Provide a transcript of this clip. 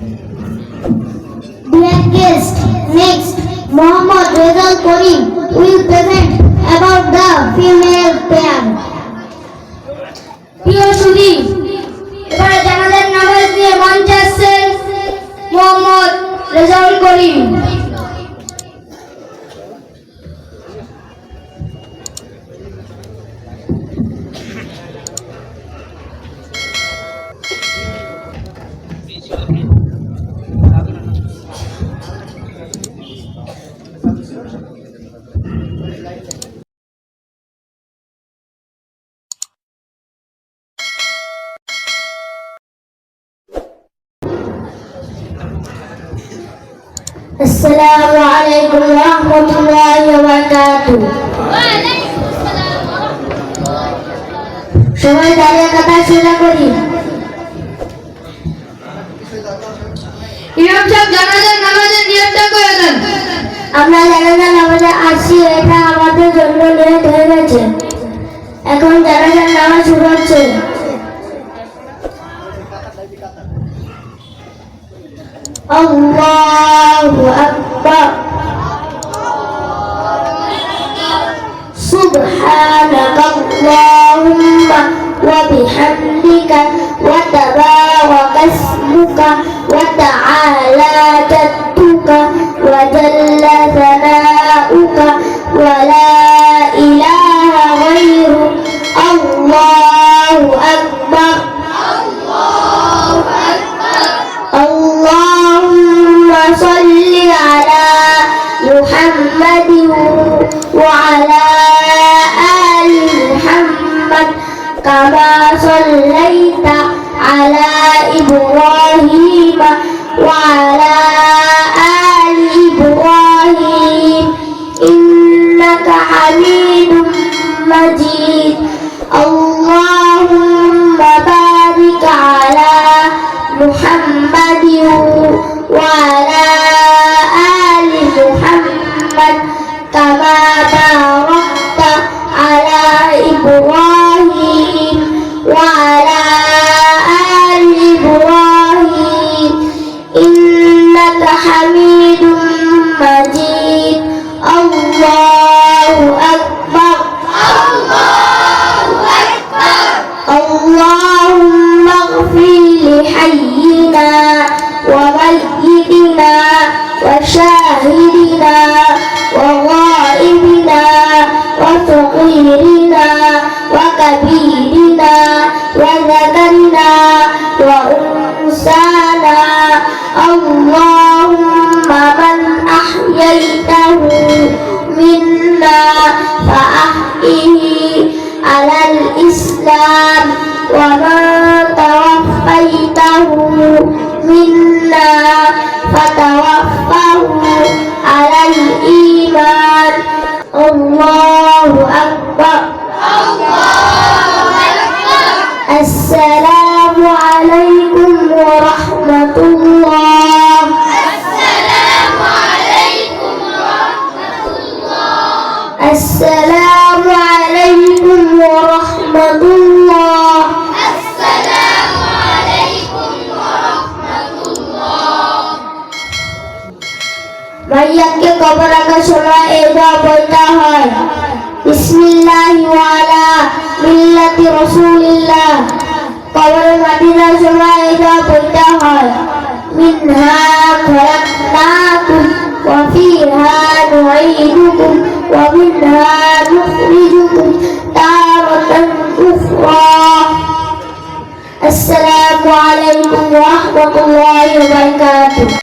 Dear guest, next, Muhammad Rezal kori will present about the female pair. প্রিয় সুধী এবারে জানালেন নামাজ দিয়ে মঞ্চে আসছেন মোহাম্মদ রেজাউল করিম السلام عليكم ورحمة الله وبركاته সবাই দাঁড়িয়ে কথা শোনা করি ইমাম সাহেব জানাজার নামাজের নিয়তটা করে দেন আমরা জানাজা নামাজে আসছি এটা আমাদের জন্য নিয়ত হয়ে গেছে এখন জানাজার নামাজ শুরু হচ্ছে الله أكبر سبحانك اللهم وبحمدك وتبارك اسمك وتعالى تبارك 完了。منا فأحيه على الإسلام ومن توفيته منا فتوفه على الإيمان الله أكبر السلام عليكم ورحمة السلام عليكم ورحمة الله মাইয়াকে কবর রাখার সময় এই দোয়া বলতে হয় বিসমিল্লাহ ওয়ালা মিল্লাতি রাসূলিল্লাহ কবরে মাটি দেওয়ার সময় এই দোয়া বলতে হয় মিনহা খলাকনাকুম Yeah.